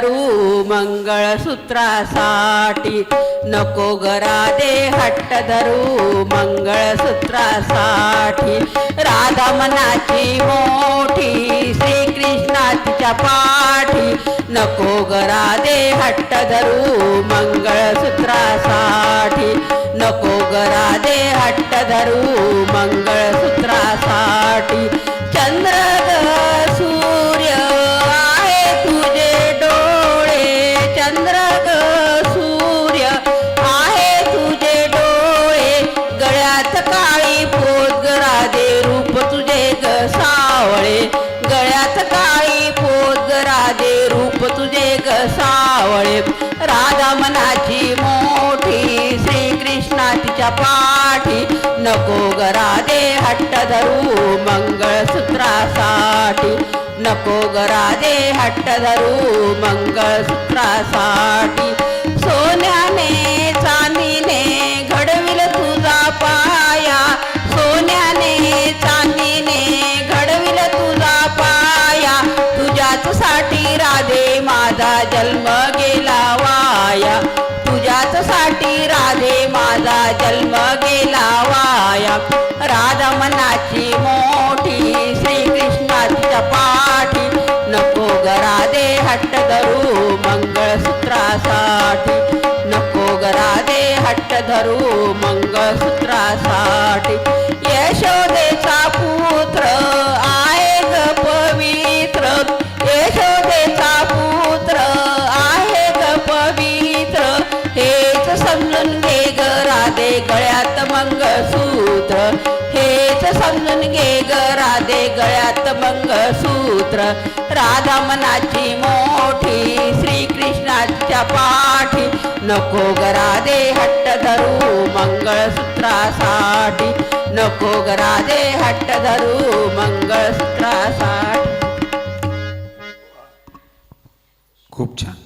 धरू मंगळसूत्रासाठी. नको गरादे हट्ट धरू मंगळसूत्रासाठी. राधा मनाची मोठी श्रीकृष्णाच्या पाठी. नको गरादे हट्ट धरू मंगळसूत्रासाठी. नको गरादे हट्ट धरू मंगळसूत्रासाठी. चंद्र तुझे गसावळे राधा मनाची मोठी श्रीकृष्णा तिच्या पाठी. नको ग राधे हट्ट धरू मंगळसूत्रासाठी. नको ग राधे हट्ट धरू मंगळसूत्रासाठी. सोन्याने चांदीने घडविल तुझा पाया. सोन्याने चांदीने घडविल तुझा पाया. तुझ्याच साठी राधे माझा जन्म गेला वाया. तुझ्याच साठी राधे माझा जन्म गेला वाया. राधा मनाची मोठी श्रीकृष्णाची चपाठी नको ग राधे हट्ट धरू मंगळसूत्रासाठी. नको ग राधे हट्ट धरू मंगळसूत्रासाठी. यशोद गळ्यात मंगसूत्र हेच समजून घे ग राधे गळ्यात मंगसूत्र राधा मनाची मोठी श्री कृष्णाच्या पाठी. नको ग राधे हट्ट धरू मंगळसूत्रासाठी. नको ग राधे हट्ट धरू मंगळसूत्रासाठी. खूप छान.